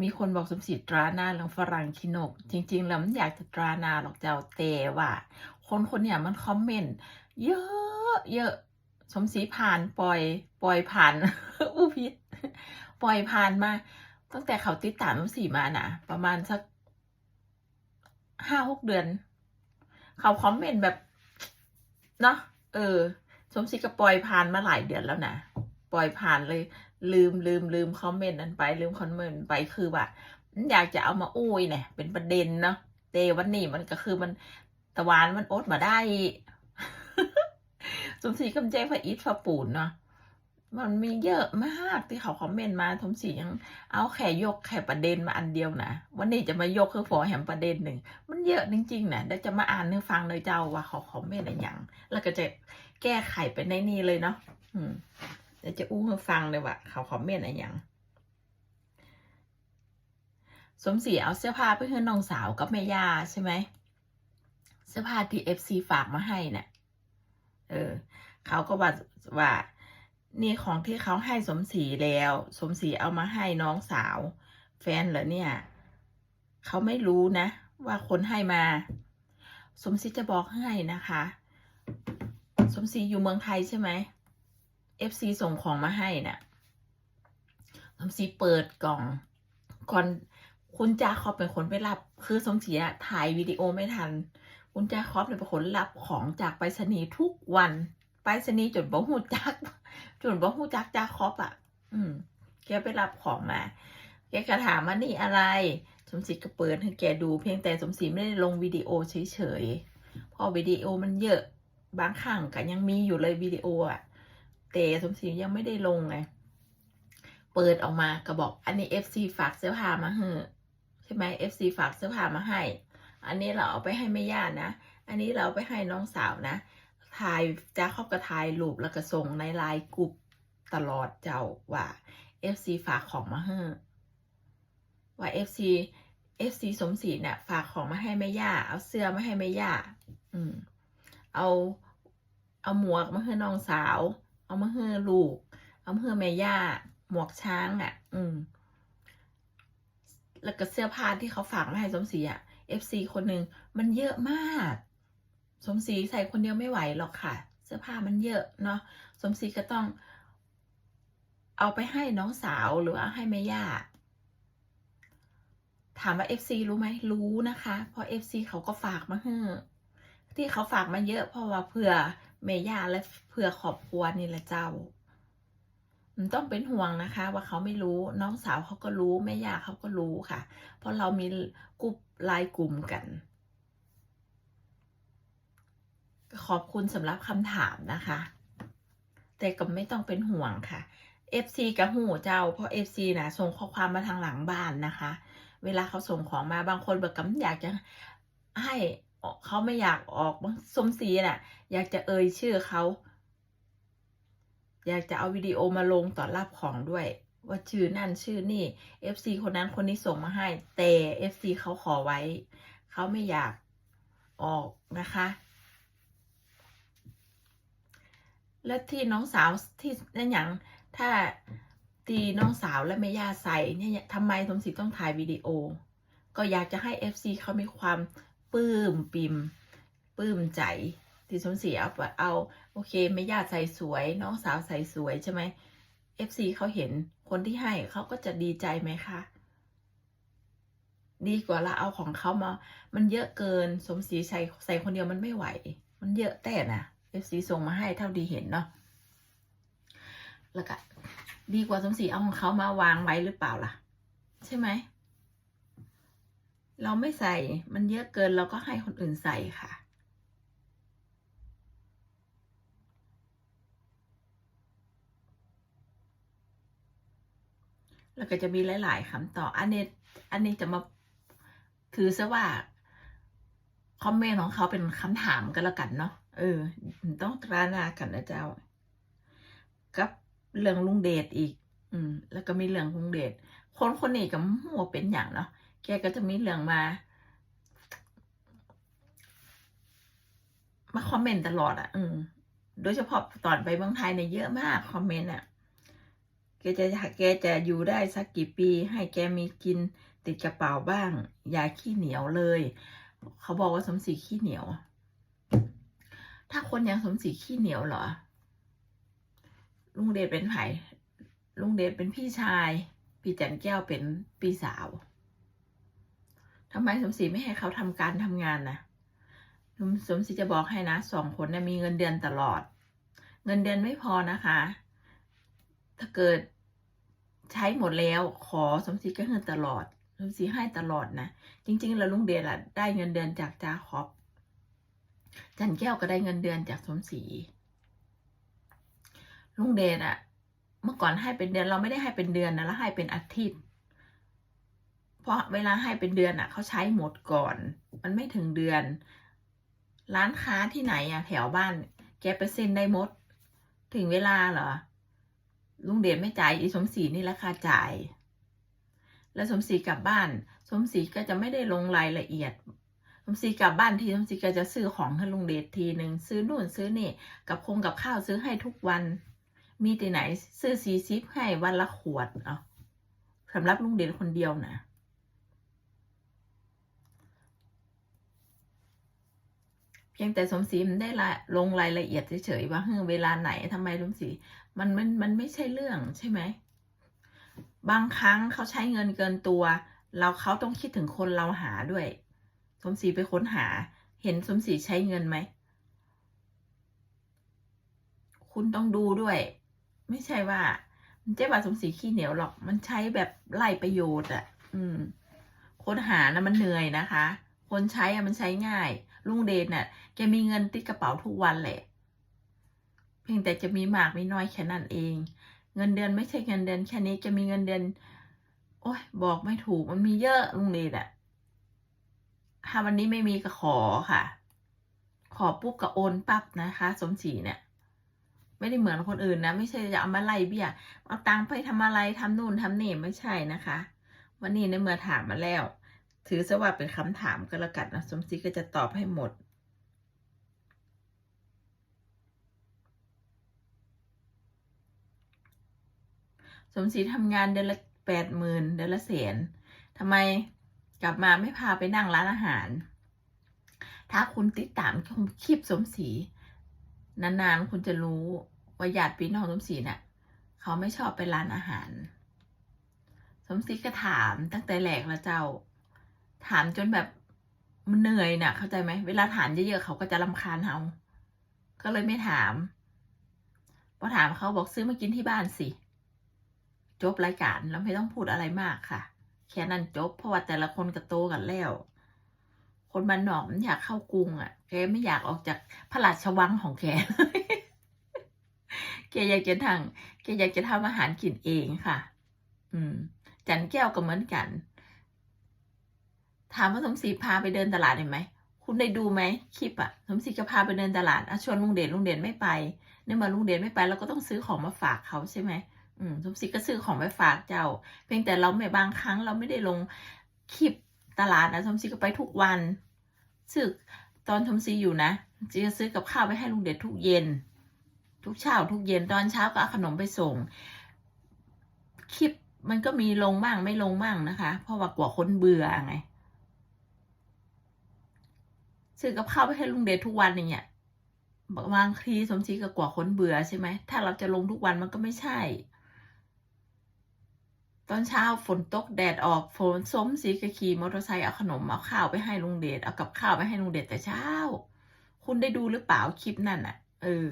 มีคนบอกสมศรีตราหน้าหลังฝรั่งคินก จริง ๆ แล้วมันอยากจะตราหน้าหรอกเจ้าแต่ว่า คนคนเนี่ยมันคอมเมนต์เยอะเยอะสมศรีผ่านปล่อย ปล่อยผ่านอู้พิษปล่อยผ่านมา ตั้งแต่เขาติดตามสมศรีมานะประมาณสักห้าหกเดือน เขาคอมเมนต์แบบเนาะเออ สมศรีก็ปล่อยผ่านมาหลายเดือนแล้วนะปล่อยผ่านเลย ลืมลืมลืมคอมเมนต์นั้นไป ลืมคอมเมนต์ไปคือว่าอยากจะเอามาอุ้ยเนี่ยเป็นประเด็นเนาะแต่วันนี้มันก็คือมันตะวานมันอดมาได้สมศรีกำแจพระอิฐพระปูนเนาะมันมีเยอะมากที่เขาคอมเมนต์มาสมศรียังเอาแค่ยกแค่ประเด็นมาอันเดียวนะวันนี้จะมายกคือฝอแหมประเด็นหนึ่งมันเยอะจริงๆนะเดี๋ยวจะมาอ่านให้ฟังเลยเจ้าว่าเขาคอมเมนต์อะไรอย่างแล้วก็จะแก้ไขไปในนี้เลยเนาะอืม เดี๋ยวจะอู้ให้ฟังเลยว่าเขาคอมเมนต์อะไรอย่างสมศรีเอาเสื้อผ้าไปให้น้องสาวกับแม่ย่าใช่ไหมเสื้อผ้าที่เอฟซีฝากมาให้เนี่ยเออ เขาก็ว่าว่า นี่ของที่เขาให้สมศรีแล้ว สมศรีเอามาให้น้องสาว แฟนเหรอเนี่ย เขาไม่รู้นะ ว่าคนให้มา สมศรีจะบอกให้นะคะ สมศรีอยู่เมืองไทยใช่ไหม FC ส่งของมาให้น่ะสมศรีเปิดกล่องก่อนคุณจาคอบเป็นคนไปรับ คือสมศรีอะถ่ายวิดีโอไม่ทัน คุณจาคอบเลยเป็นคนรับของจากไปรษณีย์ทุกวันไปรษณีย์จนบ่หูจักจนบ่หูจักจาคอบอะ อืม แกไปรับของมา แกก็ถามว่านี่อะไร สมศรีก็เปิดให้แกดูเพียงแต่สมศรีไม่ได้ลงวิดีโอเฉยๆเพราะวิดีโอมันเยอะ บางครั้งก็ยังมีอยู่เลยวิดีโออะ แต่สมศรียังไม่ได้ลงไง เปิดออกมาก็บอก อันนี้ FC ฝากเสื้อผ้ามาให้ใช่ไหม FC ฝากเสื้อผ้ามาให้ อันนี้เราเอาไปให้แม่ย่านะ อันนี้เราไปให้น้องสาวนะถ่ายจ้าครอบกระถ่ายรูปแล้วก็ส่งในไลน์กลุ่มตลอดเจ้าว่า FC ฝากของมาให้ว่า FC FC สมศรีเนี่ยฝากของมาให้แม่ย่า เอาเสื้อมาให้แม่ย่า อืม เอา เอาหมวกมาให้น้องสาว เอามาให้ลูก เอามาให้แม่ย่า หมวกช้างอะ อืม แล้วก็เสื้อผ้าที่เขาฝากมาให้สมศรีอะ FC คนหนึ่งมันเยอะมาก สมศรีใส่คนเดียวไม่ไหวหรอกค่ะ เสื้อผ้ามันเยอะเนาะสมศรีก็ต้อง เอาไปให้น้องสาวหรือว่าให้แม่ย่าถามว่า FC รู้ไหมรู้นะคะ เพราะ FC เขาก็ฝากมาให้ที่เขาฝากมาเยอะเพราะว่าเผื่อ เมย่าและเผื่อครอบครัวนี่แหละเจ้ามันต้องเป็นห่วงนะคะ ว่าเขาไม่รู้น้องสาวเขาก็รู้แม่ย่าเขาก็รู้ค่ะ เพราะเรามีกลุ่มไลน์กลุ่มกัน ขอบคุณสำหรับคำถามนะคะ แต่ก็ไม่ต้องเป็นห่วงค่ะ FC กับหูเจ้า เพราะ FC นะส่งข้อความมาทางหลังบ้านนะคะ เวลาเขาส่งของมาบางคนแบบกำอยากจะให้ เขาไม่อยากออกสมศรีน่ะ อยากจะเอ่ยชื่อเขาอยากจะเอาวิดีโอมาลงต่อรับของด้วย ว่าชื่อนั่นชื่อนี่ FC คนนั้นคนนี้ส่งมาให้ แต่ FC เขาขอไว้ เขาไม่อยากออกนะคะ และที่น้องสาวที่นั่นอย่างถ้าที่น้องสาวและแม่ย่าใส่เนี่ยทำไมสมศรีต้องถ่ายวิดีโอ ก็อยากจะให้ FC เขามีความ ปื้มปิมปื้มใจที่สมศรีเอาเอาโอเคแม่ย่าใส่สวย น้องสาวใส่สวยใช่ไหม FC เขาเห็นคนที่ให้เขาก็จะดีใจไหมคะดีกว่าเราเอาของเขามา มันเยอะเกินสมศรีใส่ใส่คนเดียวมันไม่ไหว มันเยอะแต่นะ FC ส่งมาให้เท่าดีเห็นเนาะแล้วก็ดีกว่าสมศรีเอาของเขามาวางไว้หรือเปล่าล่ะ ใช่ไหม เราไม่ใส่มันเยอะเกินเราก็ให้คนอื่นใส่ค่ะ แล้วก็จะมีหลาย ๆคำตอบอันนี้อันนี้จะมาถือซะว่าคอมเมนต์ของเขาเป็นคำถามกันแล้วกันเนาะเออ ต้องตราหนากันนะเจ้า กับเรื่องลุงเดชอีก อืม แล้วก็มีเรื่องลุงเดชคนคนนี้ก็หัวเป็นอย่างเนาะ แกก็จะมีเรื่องมา มาคอมเมนต์ตลอดอะ่ะ อืมโดยเฉพาะตอนไปเมืองไทยเนี่ยเยอะมากคอมเมนต์อะ แกจะแกจะอยู่ได้สักกี่ปี ให้แกมีกินติดกระเป๋าบ้าง อย่าขี้เหนียวเลย เขาบอกว่าสมศรีขี้เหนียว ถ้าคนย่างสมศรีขี้เหนียวเหรอ ลุงเดชเป็นไผ่ลุงเดชเป็นพี่ชาย พี่จันแก้วเป็นพี่สาว ทำไมสมศรีไม่ให้เขาทำการทำงานนะสมสมศรีจะบอกให้นะสองคนเนะมีเงินเดือนตลอด เงินเดือนไม่พอนะคะ ถ้าเกิดใช้หมดแล้วขอสมศรีก็เงินตลอด สมศรีให้ตลอดนะ จริง ๆ แล้วลุงเดชอะได้เงินเดือนจากจาคอบ จันแก้วก็ได้เงินเดือนจากสมศรีลุงเดชอะเมื่อก่อนให้เป็นเดือนเราไม่ได้ให้เป็นเดือนนะแล้วให้เป็นอาทิตย์ เพราะเวลาให้เป็นเดือนอะเขาใช้หมดก่อน มันไม่ถึงเดือน ร้านค้าที่ไหนอะแถวบ้าน แกไปเซ็นได้หมด ถึงเวลาเหรอ ลุงเดชไม่จ่ายอีสมศรีนี่ราคาจ่าย แล้วสมศรีกลับบ้าน สมศรีก็จะไม่ได้ลงรายละเอียดสมศรีกลับบ้านทีสมศรีก็จะซื้อของให้ลุงเดชทีหนึ่งซื้อนู่นซื้อนี่ กับคงกับข้าวซื้อให้ทุกวัน มีที่ไหนซื้อซีซิปให้วันละขวดเอาสำหรับลุงเดชคนเดียวนะ พียงแต่สมศรีมันได้ละลงรายละเอียดเฉยๆว่าเวลาไหนทำไมลุงศรีมันมันมันไม่ใช่เรื่องใช่ไหมบางครั้งเขาใช้เงินเกินตัว เราเขาต้องคิดถึงคนเราหาด้วย สมศรีไปค้นหา เห็นสมศรีใช้เงินไหมคุณต้องดูด้วย ไม่ใช่ว่าเจ๊ว่าสมศรีขี้เหนียวหรอก มันใช้แบบไล่ประโยชน์อะ อืม คนหานะมันเหนื่อยนะคะ คนใช้อะมันใช้ง่ายลุงเดชเนี่ย แกมีเงินติดกระเป๋าทุกวันแหละ เพียงแต่จะมีมากมีน้อยแค่นั้นเอง เงินเดือนไม่ใช่เงินเดือนแค่นี้จะมีเงินเดือน โอ้ยบอกไม่ถูกมันมีเยอะลุงเดชอะถ้าวันนี้ไม่มีก็ขอค่ะ ขอปุ๊บก็โอนปั๊บนะคะ สมศรีเนี่ยไม่ได้เหมือนคนอื่นนะ ไม่ใช่จะเอามาไล่เบี้ยเอาตังค์ไปทำอะไรทำนู่นทำนี่ไม่ใช่นะคะ วันนี้ในเมื่อถามมาแล้ว ถือซะว่าเป็นคำถามก็แล้วกันนะสมศรีก็จะตอบให้หมด สมศรีทำงานเดือนละแปดหมื่นเดือนละแสนทำไมกลับมาไม่พาไปนั่งร้านอาหาร ถ้าคุณติดตามคลิปสมศรีนานๆคุณจะรู้ว่าญาติพี่น้องสมศรีเนี่ยเขาไม่ชอบไปร้านอาหาร สมศรีก็ถามตั้งแต่แรกแล้วเจ้า ถามจนแบบมันเหนื่อยน่ะ เข้าใจไหมเวลาถามเยอะๆเขาก็จะรำคาญเราก็เลยไม่ถามพอถามเขาบอกซื้อมากินที่บ้านสิ จบรายการแล้วไม่ต้องพูดอะไรมากค่ะ แค่นั้นจบเพราะว่าแต่ละคนก็โตกันแล้ว คนบ้านนอกมันอยากเข้ากรุงอะแกไม่อยากออกจากพระราชวังของแกแกอยากจะทางแกอยากจะทำอาหารกินเองค่ะ อืม จันแก้วก็เหมือนกัน ถามว่าสมศรีพาไปเดินตลาดเห็นไหม คุณได้ดูไหมคลิปอะสมศรีก็พาไปเดินตลาดอชวนลุงเด่นลุงเด่นไม่ไปในเมื่อลุงเด่นไม่ไปเราก็ต้องซื้อของมาฝากเขาใช่ไหม อืมสมศรีก็ซื้อของไปฝากเจ้า เพียงแต่เราไม่บางครั้งเราไม่ได้ลงคลิปตลาดนะสมศรีก็ไปทุกวันซื้อตอนสมศรีอยู่นะจะซื้อกับข้าวไปให้ลุงเด่นทุกเย็น ทุกเช้าทุกเย็นตอนเช้าก็เอาขนมไปส่ง คลิปมันก็มีลงบ้างไม่ลงบ้างนะคะ เพราะว่ากลัวคนเบื่อไงซื้อกับข้าวไปให้ลุงเดชทุกวันอย่างเงี้ยบางทีสมศรีก็กลัวคนเบื่อใช่ไหมถ้าเราจะลงทุกวันมันก็ไม่ใช่ ตอนเช้าฝนตกแดดออกฝนสมศรีก็ขี่มอเตอร์ไซค์เอาขนมเอาข้าวไปให้ลุงเดชเอากับข้าวไปให้ลุงเดชแต่เช้า คุณได้ดูหรือเปล่าคลิปนั่นอะ เออ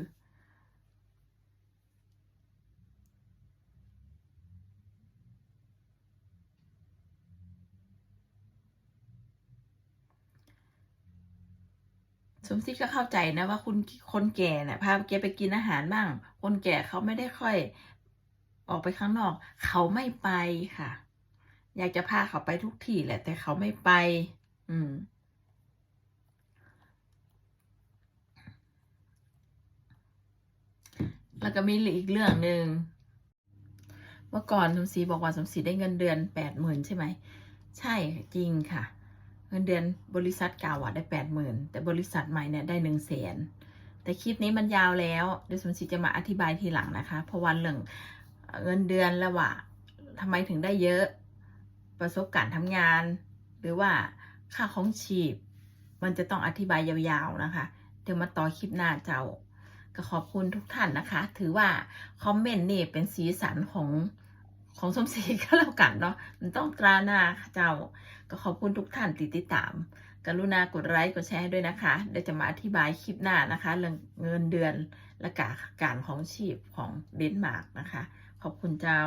สมศรีก็เข้าใจนะว่าคุณคนแก่เนี่ยพาแกไปกินอาหารบ้าง คนแก่เขาไม่ได้ค่อย ออกไปข้างนอก เขาไม่ไปค่ะ อยากจะพาเขาไปทุกที่แหละ แต่เขาไม่ไป อืม แล้วก็มีอีกเรื่องหนึ่งเมื่อก่อนสมศรีบอกว่าสมศรีได้เงินเดือนแปดหมื่นใช่ไหมใช่จริงค่ะ เงินเดือนบริษัทเก่าอะได้แปดหมื่นแต่บริษัทใหม่เนี่ยได้หนึ่งแสนแต่คลิปนี้มันยาวแล้วเดี๋ยวสมศรีจะมาอธิบายทีหลังนะคะ เพราะวันเรื่อง เงินเดือนแล้วว่าทำไมถึงได้เยอะ ประสบการณ์ทำงาน หรือว่าค่าของชีพ มันจะต้องอธิบายยาวๆนะคะ เดี๋ยวมาต่อคลิปหน้าเจ้า ก็ขอบคุณทุกท่านนะคะ ถือว่าคอมเมนต์นี่เป็นสีสันของของสมศรีก็แล้วกันเนาะมันต้องตราหน้าเจ้า ก็ขอบคุณทุกท่านติดตาม กรุณากดไลค์กดแชร์ให้ด้วยนะคะ เดี๋ยวจะมาอธิบายคลิปหน้านะคะ เรื่องเงินเดือนและการของชีพของเดนมาร์กนะคะ ขอบคุณเจ้า